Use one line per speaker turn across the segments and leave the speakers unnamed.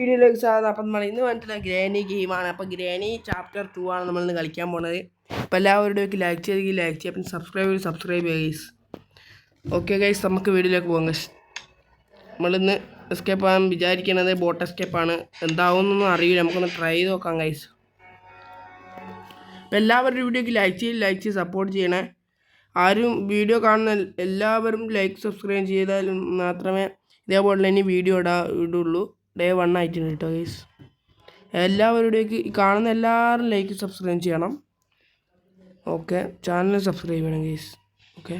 വീഡിയോയിലേക്ക് സാധനം അപ്പം നമ്മൾ ഇന്ന് വന്നിട്ടുള്ള ഗ്രാനി ഗെയിമാണ് അപ്പോൾ ഗ്രാനി ചാപ്റ്റർ ടു ആണ് നമ്മൾ ഇന്ന് കളിക്കാൻ പോണത്. അപ്പം എല്ലാവരുടെയും ലൈക്ക് ചെയ്തെങ്കിൽ ലൈക്ക് ചെയ്യുക പിന്നെ സബ്സ്ക്രൈബ് ചെയ്ത് സബ്സ്ക്രൈബ് ചെയ്യുക ഗൈസ് ഓക്കെ ഗൈസ് നമുക്ക് വീഡിയോയിലേക്ക് പോകാം ഗൈസ് നമ്മളിന്ന് എസ്കേപ്പ് ആകാൻ വിചാരിക്കണത് ബോട്ട് എസ്കേപ്പാണ് എന്താവുമെന്നൊന്നും അറിയില്ല. നമുക്കൊന്ന് ട്രൈ ചെയ്ത് നോക്കാം ഗൈസ് അപ്പം എല്ലാവരുടെ വീഡിയോക്ക് ലൈക്ക് ചെയ്ത് ലൈക്ക് ചെയ്ത് സപ്പോർട്ട് ചെയ്യണേ. ആരും വീഡിയോ കാണുന്ന എല്ലാവരും ലൈക്ക് സബ്സ്ക്രൈബ് ചെയ്താൽ മാത്രമേ ഇതേപോലെ ഇനി വീഡിയോ ഇടാ ഇടുള്ളൂ. ഡേ വൺ ആയിട്ടുണ്ട് കേട്ടോ ഗൈസ് എല്ലാവരുടെയും ഈ കാണുന്ന എല്ലാവരും ലൈക്ക് സബ്സ്ക്രൈബ് ചെയ്യണം. ഓക്കെ ചാനൽ സബ്സ്ക്രൈബ് ചെയ്യണം ഗൈസ് ഓക്കെ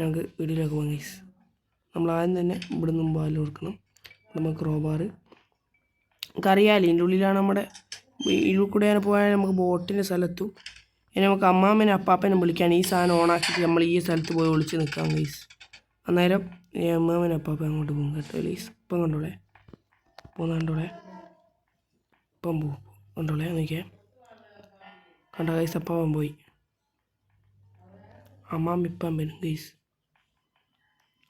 നമുക്ക് വീഡിയോയിലേക്ക് പോകാം ഗൈസ് നമ്മൾ ആദ്യം തന്നെ ഇവിടെ നിന്ന് പാൽ കൊടുക്കണം. നമുക്ക് റോബാറ് നമുക്കറിയാമല്ലോ ഇതിന്റെ ഉള്ളിലാണ് നമ്മുടെ ഇതിൽ കൂടെ പോയാൽ നമുക്ക് ബോട്ടിന്റെ സ്ഥലത്തും. ഇനി നമുക്ക് അമ്മാമ്മനെ അപ്പാപ്പനെ വിളിക്കാൻ ഈ സാധനം ഓണാക്കിയിട്ട് നമ്മൾ ഈ സ്ഥലത്ത് പോയി വിളിച്ച് നിൽക്കാം ഗൈസ് അന്നേരം അമ്മാമ്മനെ അപ്പാപ്പ അങ്ങോട്ട് പോകും കേട്ടോ ഗൈസ് ഇപ്പം കണ്ടോളെ? പോന്ന കണ്ടോളെ ഇപ്പം പോകും കണ്ടോളെ നോക്കിയേ കണ്ടോ ഗൈസ് അപ്പം പോയി അമ്മാമ്മ ഇപ്പം വരും ഗൈസ്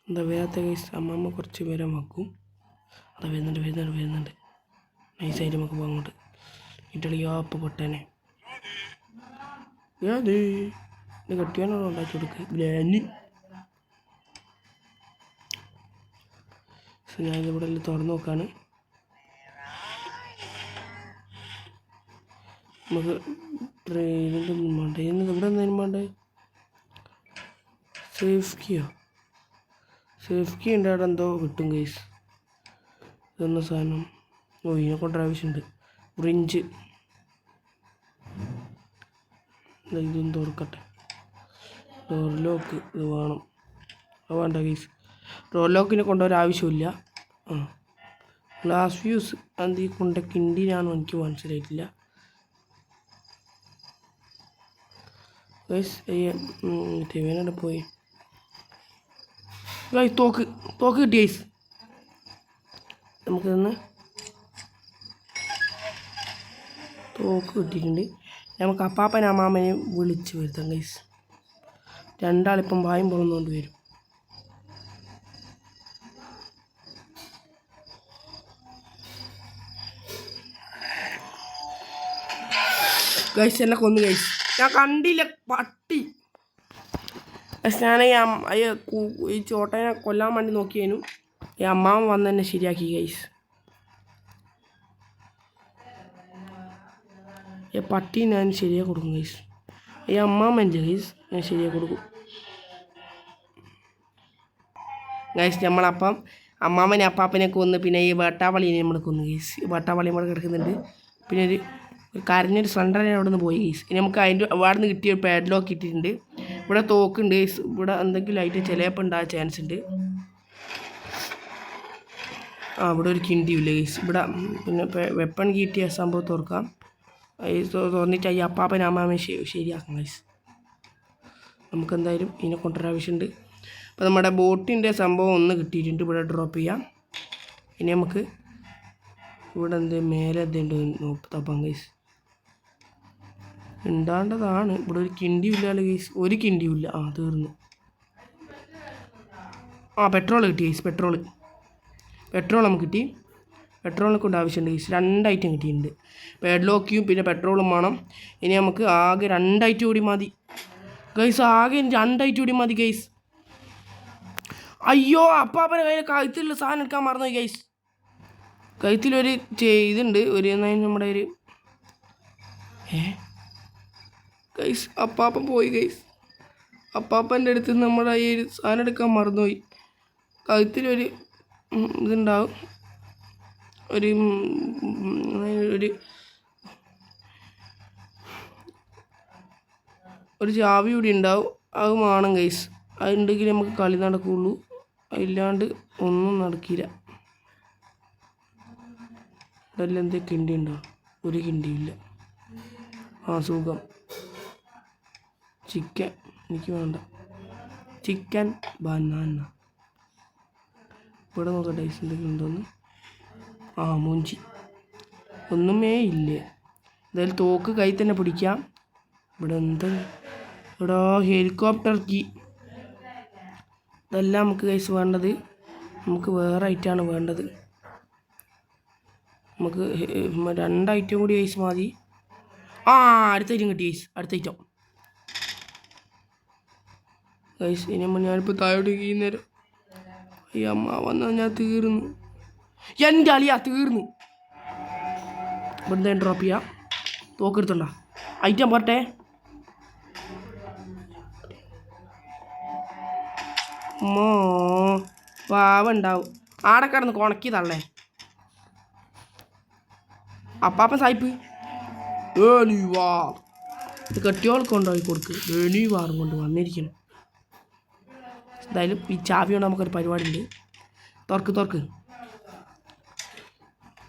എന്താ വരാത്ത ഗൈസ് അമ്മാമ്മ കുറച്ച് പേരെ വെക്കും. അതാ വരുന്നുണ്ട് വരുന്നുണ്ട് വരുന്നുണ്ട്. നൈസായിട്ട് നമുക്ക് പോകാം അങ്ങോട്ട്. ഇറ്റളിയോ അപ്പം പൊട്ടേനെ. ഏത്? ഇത് കെട്ടിയാണോ ഉണ്ടാക്കി കൊടുക്ക്? ഗ്രാനി ഞാൻ ഇവിടെ തുറന്നു നോക്കാണ്. നമുക്ക് ട്രെയിനിന്റെ മുമ്പാണ്ട് ഇന്ന് ഇവിടെ എന്താ മുമ്പാണ്ട് സേഫ് കിയോ സേഫ് ഉണ്ട്. അവിടെ എന്തോ കിട്ടും കേസ് ഇതെന്ന സാധനം? ഓ ഇതിനെ കൊണ്ട് ആവശ്യമുണ്ട്. ബ്രിഞ്ച് ഇതൊന്നും തുറക്കട്ടെ. ഡോർ ലോക്ക് ഇത് വേണം. അത് വേണ്ട കേസ് ഡോർ ലോക്കിനെ കൊണ്ടുവരാൻ ആവശ്യമില്ല. ആ. ഗ്ലാസ് ഫ്യൂസ് അത് കൊണ്ട കിണ്ടിനാണോ എനിക്ക് മനസ്സിലായിട്ടില്ല. തിവേനോടെ പോയി ഗൈസ് തോക്ക് തോക്ക് കിട്ടി ഗൈസ് നമുക്കിന്ന് തോക്ക് കിട്ടിയിട്ടുണ്ട് നമുക്ക് അപ്പാപ്പനും അമ്മാമ്മനെയും വിളിച്ച് വരുത്താം ഗൈസ് രണ്ടാളിപ്പം വായും പുറന്നുകൊണ്ട് വരും ഗൈസ് എന്നെ കൊന്നു ഗൈസ് ഞാൻ കണ്ടില്ല പട്ടി. പക്ഷെ ഞാൻ ഈ ചോട്ടനെ കൊല്ലാൻ വേണ്ടി നോക്കിയതിനും ഈ അമ്മാവൻ വന്ന് തന്നെ ശരിയാക്കി ഗൈസ് ഈ പട്ടി ഞാൻ ശരിയാക്കി കൊടുക്കും ഗൈസ് ഈ അമ്മാമ്മന്റെ ഗൈസ് ഞാൻ ശരിയാക്കി കൊടുക്കും. ഗൈസ് നമ്മളപ്പം അമ്മാമ്മനെ അപ്പാപ്പനെ കൊന്ന് പിന്നെ ഈ വേട്ടാവളിനെ നമ്മൾ കൊന്നു ഈ വേട്ടാവളി നമ്മൾ കിടക്കുന്നുണ്ട്. പിന്നെ ഒരു കരഞ്ഞൊരു സ്ലണ്ടറിനെ അവിടെ നിന്ന് പോയി ഗൈസ് ഇനി നമുക്ക് അതിന്റെ അവിടെ നിന്ന് കിട്ടിയ ഒരു പാഡ്ലോക്ക് കിട്ടിയിട്ടുണ്ട് ഇവിടെ തോക്കുണ്ട് ഗൈസ് ഇവിടെ എന്തെങ്കിലും ആയിട്ട് ചിലപ്പോൾ ഉണ്ടാകാൻ ചാൻസ് ഉണ്ട്. ആ ഇവിടെ ഒരു കിണ്ടിയില്ല ഗൈസ് ഇവിടെ പിന്നെ വെപ്പൺ കിട്ടിയ സംഭവം തുറക്കാം. തുറന്നിട്ട് ഈ അപ്പാപ്പൻ അമ്മാമ ശരിയാക്കാം ഗൈസ് നമുക്ക് എന്തായാലും ഇതിനെ കൊണ്ടുവരാൻ ആവശ്യമുണ്ട്. അപ്പോൾ നമ്മുടെ ബോട്ടിന്റെ സംഭവം ഒന്ന് കിട്ടിയിട്ടുണ്ട്. ഇവിടെ ഡ്രോപ്പ് ചെയ്യാം. ഇനി നമുക്ക് ഇവിടെ എന്ത് മേലെ എന്തുണ്ട് തപ്പാം ഗൈസ് ഉണ്ടാണ്ടതാണ് ഇവിടെ ഒരു കിണ്ടിയും ഇല്ലല്ലോ ഗൈസ് ഒരു കിണ്ടിയും ഇല്ല ആ തീർന്നു. ആ പെട്രോൾ കിട്ടി ഗൈസ് പെട്രോൾ പെട്രോൾ നമുക്ക് കിട്ടി. പെട്രോളിനെ കൊണ്ട് ആവശ്യമുണ്ട് ഗൈസ് രണ്ട് ഐറ്റം കിട്ടിയിട്ടുണ്ട്. പെഡ്ലോക്കിയും പിന്നെ പെട്രോളും വേണം. ഇനി നമുക്ക് ആകെ രണ്ട് ഐറ്റം കൂടി മതി. ഗൈസ് ആകെ രണ്ട് ഐറ്റം കൂടി മതി ഗൈസ് അയ്യോ അപ്പാപ്പനെ കയ്യിൽ കഴുത്തിലുള്ള സാധനം എടുക്കാൻ മറന്നു ഗൈസ് കഴുത്തിലൊരു ഇതുണ്ട്. ഒരു നമ്മുടെ ഒരു ഏ? ഗൈസ് അപ്പാപ്പൻ പോയി ഗൈസ് അപ്പാപ്പന്റെ അടുത്ത് നമ്മുടെ ഈ ഒരു സാധനം എടുക്കാൻ മറന്നുപോയി. കഴുത്തിലൊരു ഇതുണ്ടാവും. ഒരു ഒരു ഒരു ചാവി കൂടി ഉണ്ടാവും. അത് വേണം ഗൈസ് അതുണ്ടെങ്കിൽ നമുക്ക് കളി നടക്കുകയുള്ളൂ. അതില്ലാണ്ട് ഒന്നും നടക്കില്ല. ഇതെല്ലാം എന്തേ കിണ്ടി ഉണ്ടോ ഒരു കിണ്ടിയില്ല ആ സുഖം. ചിക്കൻ എനിക്ക് വേണ്ട. Chicken banana. ഇവിടെ നോക്കട്ടെ ഗൈസ് എന്തെങ്കിലും ഉണ്ടോന്ന് ആ മൂഞ്ചി. ഒന്നുമേ ഇല്ല. എന്തായാലും തോക്ക് കൈ തന്നെ പിടിക്കാം. ഇവിടെ എന്താ? ഇവിടെ ഹെലികോപ്റ്റർ കീ. ഇതെല്ലാം നമുക്ക് കൈസ് വേണ്ടത്. നമുക്ക് വേറെ ഐറ്റമാണ് വേണ്ടത്. നമുക്ക് രണ്ട് ഐറ്റം കൂടി ഐസ് മതി. ആ അടുത്ത ഐറ്റം കിട്ടി ഐസ് അടുത്ത ഐറ്റം ഗൈസ് ഇനി ഞാനിപ്പോൾ താഴോട്ട് കഴിയുന്നേരം ഈ അമ്മ വന്നാൽ ഞാൻ തീർന്നു. എന്റെ അളിയാ തീർന്നു. ഇവിടുന്ന് ഡ്രോപ്പ് ചെയ്യാം. തോക്കെടുത്തുണ്ട ഐറ്റം പറട്ടെ മോ പാവുണ്ടാവും ആടെ കിടന്ന് കൊണക്കി തള്ളേ. അപ്പാപ്പൻ സായിപ്പ്. ഏ വാ. ഇത് കെട്ടിയോൾക്കൊണ്ടായി കൊടുക്ക്. ഏ വാറും കൊണ്ട് വന്നിരിക്കണം. എന്തായാലും ഈ ചാവി കൊണ്ട് നമുക്കൊരു പരിപാടി ഉണ്ട് തുറക്ക് തുറക്ക്.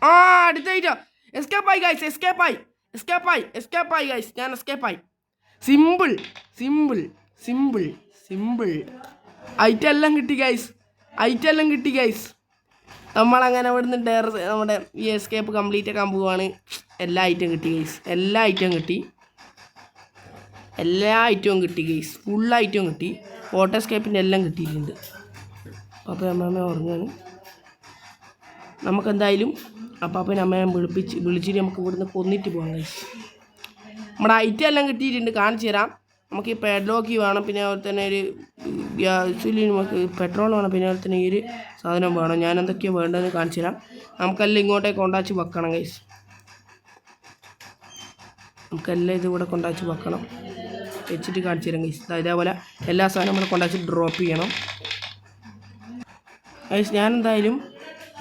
ആ അടുത്തായിട്ടോ എസ്കേപ്പ് ആയി ഗൈസ് എസ്കേപ്പ് ആയി. എസ്കേപ്പ് ആയി. എസ്കേപ്പ് ആയി ഗൈസ് ഞാൻ എസ്കേപ്പ് ആയി. Simple simple simple simple item എല്ലാം കിട്ടി ഗൈസ് ഐറ്റം എല്ലാം കിട്ടി ഗൈസ് നമ്മളങ്ങനെ ഇവിടുന്ന് ഡയർ നമ്മുടെ ഈ എസ്കേപ്പ് കംപ്ലീറ്റ് ആക്കാൻ പോവുകയാണ് എല്ലാ ഐറ്റം കിട്ടി ഗൈസ് എല്ലാ ഐറ്റവും കിട്ടി. എല്ലാ ഐറ്റവും കിട്ടി ഗൈസ് ഫുൾ ഐറ്റവും കിട്ടി. വാട്ടർ സ്കേപ്പിന്റെ എല്ലാം കിട്ടിയിട്ടുണ്ട്. അപ്പോൾ അമ്മ ഉറങ്ങാണ്. നമുക്കെന്തായാലും അപ്പാപ്പൻ അമ്മയെ വിളിപ്പിച്ച് വിളിച്ചിട്ട് നമുക്ക് ഇവിടുന്ന് കൊന്നിട്ട് പോകാം കഴിച്ച് നമ്മുടെ ഐറ്റം എല്ലാം കിട്ടിയിട്ടുണ്ട് കാണിച്ചു തരാം. നമുക്ക് ഈ പെഡ്ലോക്ക് വേണം പിന്നെ അതുപോലെ തന്നെ ഒരു ഗ്യാസിൽ നമുക്ക് പെട്രോൾ വേണം പിന്നെ അതുപോലെ തന്നെ ഈ ഒരു സാധനം വേണം. ഞാൻ എന്തൊക്കെയാണ് വേണ്ടതെന്ന് കാണിച്ചു തരാം. നമുക്കെല്ലാം ഇങ്ങോട്ടേക്ക് കൊണ്ടാച്ച് വെക്കണം ഗൈസ് നമുക്കെല്ലാം ഇത് കൊണ്ടാച്ച് വെക്കണം. വെച്ചിട്ട് കാണിച്ചു തരാം ഗൈസ് ഇതേപോലെ എല്ലാ സാധനവും നമ്മൾ കൊണ്ടാച്ച് ഡ്രോപ്പ് ചെയ്യണം. ഗൈസ് ഞാൻ എന്തായാലും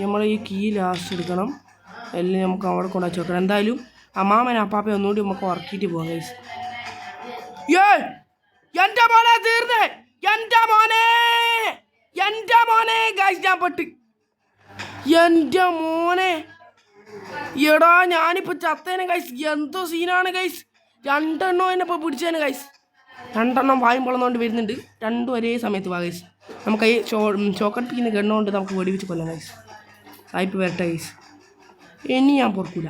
നമ്മൾ ഈ കീ ലാസ്റ്റ് എടുക്കണം. എല്ലാം നമുക്ക് അവിടെ കൊണ്ടുവച്ച് വെക്കണം. എന്തായാലും അമ്മാമൻ അപ്പാപ്പ ഒന്നുകൂടി നമുക്ക് ഉറക്കിയിട്ട് പോകാം ഗൈസ് ഏ എന്റെ മോനെ തീർന്നേ! എന്റെ മോനെ! എന്റെ മോനെ! ഗൈസ് ഞാൻ പെട്ട്. എന്റെ മോനെ! എടാ ഞാനിപ്പോൾ ചത്തേനെ ഗൈസ് എന്തോ സീനാണ് ഗൈസ് രണ്ടെണ്ണോ എന്നെ ഇപ്പോൾ പിടിച്ചേനെ ഗൈസ് രണ്ടെണ്ണം വായും പൊളന്നുകൊണ്ട് വരുന്നുണ്ട്. രണ്ടും ഒരേ സമയത്ത് വാ ഗൈസ് നമുക്ക് ഈ ചോ ചോക്കട്ടിപ്പിക്കുന്ന ഗണ്ണുകൊണ്ട് നമുക്ക് വെടിവെച്ച് കൊല്ലാം ഗൈസ് സായിപ്പ് വരട്ടെ ഗൈസ് ഇനി ഞാൻ പൊറക്കൂല.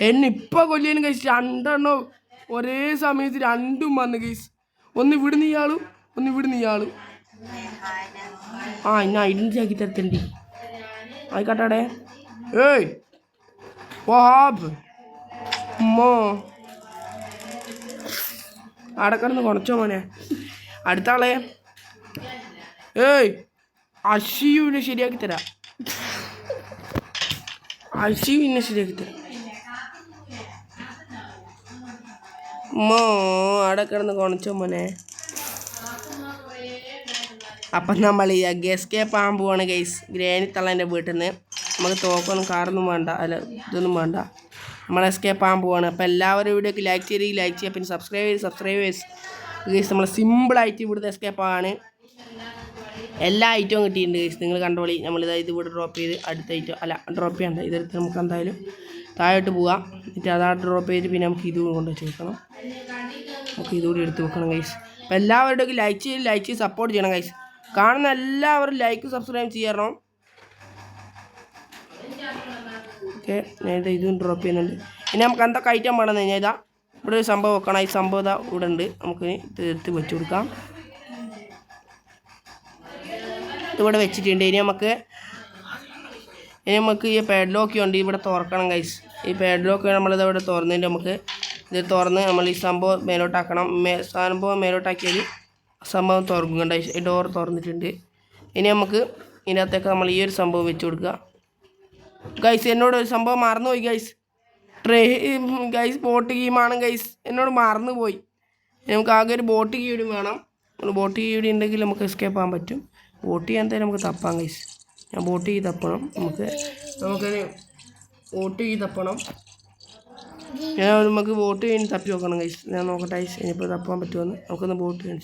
എന്നെ ഇപ്പോൾ കൊല്ലിയതിന് ഗൈസ് രണ്ടെണ്ണം ഒരേ സമയത്ത് രണ്ടും വന്ന് ഗൈസ് ഒന്ന് ഇവിടുന്ന് ഇയാളും ഒന്ന് ഇവിടുന്ന് ഇയാളും. ആ ഇന്ന ഐഡന്റി ആക്കി തരത്തണ്ടി. ആയിക്കോട്ടെ ഏയ് വഹാബ്. ഉമ്മോ. അവിടെ കിടന്ന് കുറച്ചോ മോനെ. അടുത്ത ആളെ ഏയ് അശിയുവിനെ ശരിയാക്കി തരാം. അശിയുവിനെ ശരിയാക്കി തരാം. മോ ആടെ കിടന്ന് കുണച്ചോ മോനെ. അപ്പം നമ്മൾ ഈ എസ്കേപ്പ് ആകാൻ പോവാണ് ഗൈസ് ഗ്രാനി തള്ളേന്റെ വീട്ടിൽ നിന്ന് നമുക്ക് തോക്കൊന്നും കാറൊന്നും വേണ്ട. അല്ല ഇതൊന്നും വേണ്ട. നമ്മൾ എസ്കേപ്പ് ആകാൻ പോവാണ്. അപ്പോൾ എല്ലാവരും വീഡിയോക്ക് ലൈക്ക് ചെയ്ത് ലൈക്ക് ചെയ്യുക പിന്നെ സബ്സ്ക്രൈബ് ചെയ്ത് സബ്സ്ക്രൈബ് ചെയ്ത് നമ്മൾ സിമ്പിളായിട്ട് ഇവിടുത്തെ എസ്കേപ്പ് ആണ്. എല്ലാ ഐറ്റവും കിട്ടിയിട്ടുണ്ട് നിങ്ങൾ കണ്ടോളി. നമ്മൾ ഇത് ഇവിടെ ഡ്രോപ്പ് ചെയ്ത് അടുത്ത ഐറ്റം അല്ല ഡ്രോപ്പ് ചെയ്യണ്ട ഇതെടുത്ത് നമുക്ക് എന്തായാലും താഴോട്ട് പോവാം. എന്നിട്ട് അതാ ഡ്രോപ്പ് ചെയ്ത് പിന്നെ നമുക്ക് ഇതും കൊണ്ട് വെച്ച് വെക്കണം നമുക്ക് ഇതുകൂടി എടുത്ത് വെക്കണം ഗൈസ് അപ്പോൾ എല്ലാവരുടെയും ലൈക്ക് ചെയ്ത് ലൈക്ക് ചെയ്ത് സപ്പോർട്ട് ചെയ്യണം ഗൈസ് കാണുന്ന എല്ലാവരും ലൈക്ക് സബ്സ്ക്രൈബ് ചെയ്യണം. ഓക്കെ ഞാൻ ഇത് ഡ്രോപ്പ് ചെയ്യുന്നുണ്ട്. ഇനി നമുക്ക് എന്തൊക്കെ ഐറ്റം വേണമെന്ന് കഴിഞ്ഞാൽ ഇതാ ഇവിടെ ഒരു സംഭവം വെക്കണം. ഈ സംഭവം ഇതാ ഇവിടെ ഉണ്ട്. നമുക്ക് ഇത് എടുത്ത് വെച്ച് കൊടുക്കാം. ഇതിവിടെ വെച്ചിട്ടുണ്ട്. ഇനി നമുക്ക് ഇനി നമുക്ക് ഈ പാഡ് ലോക്ക് ഉണ്ട്. ഇവിടെ തുറക്കണം കൈസ് ഈ പാഡ് ലോക്ക് നമ്മളിത് ഇവിടെ തുറന്നിട്ട് നമുക്ക് ഇത് തുറന്ന് നമ്മൾ ഈ സംഭവം മേലോട്ടാക്കണം. മേ സംഭവം മേലോട്ടാക്കിയാൽ സംഭവം തുറക്കും. കണ്ട? ഈ ഡോർ തുറന്നിട്ടുണ്ട്. ഇനി നമുക്ക് ഇതിനകത്തേക്ക് നമ്മൾ ഈ ഒരു സംഭവം വെച്ച് കൊടുക്കുക. ഗൈസ് എന്നോട് ഒരു സംഭവം മറന്നുപോയി ഗൈസ് ട്രേ ഗൈസ് ബോട്ട് ഗെയിമാണ് ഗൈസ് എന്നോട് മറന്നുപോയി. നമുക്ക് ആകെ ഒരു ബോട്ട് കീടി വേണം. ഒരു ബോട്ട് കീടി ഉണ്ടെങ്കിൽ നമുക്ക് എസ്കേപ്പ് ആകാൻ പറ്റും. ബോട്ട് ചെയ്യാൻ തന്നെ നമുക്ക് തപ്പാം ഗൈസ് ഞാൻ ബോട്ട് ചെയ്ത് തപ്പണം. നമുക്ക് നമുക്കൊരു ബോട്ട് ചെയ്ത് തപ്പണം. ഞാൻ നമുക്ക് ബോട്ട് കഴിഞ്ഞ് തപ്പി നോക്കണം ഗൈസ് ഞാൻ നോക്കട്ടെ ഗൈസ് ഇനിയിപ്പോൾ തപ്പാൻ പറ്റുമെന്ന് നമുക്കൊന്ന് ബോട്ട് കാണിച്ചു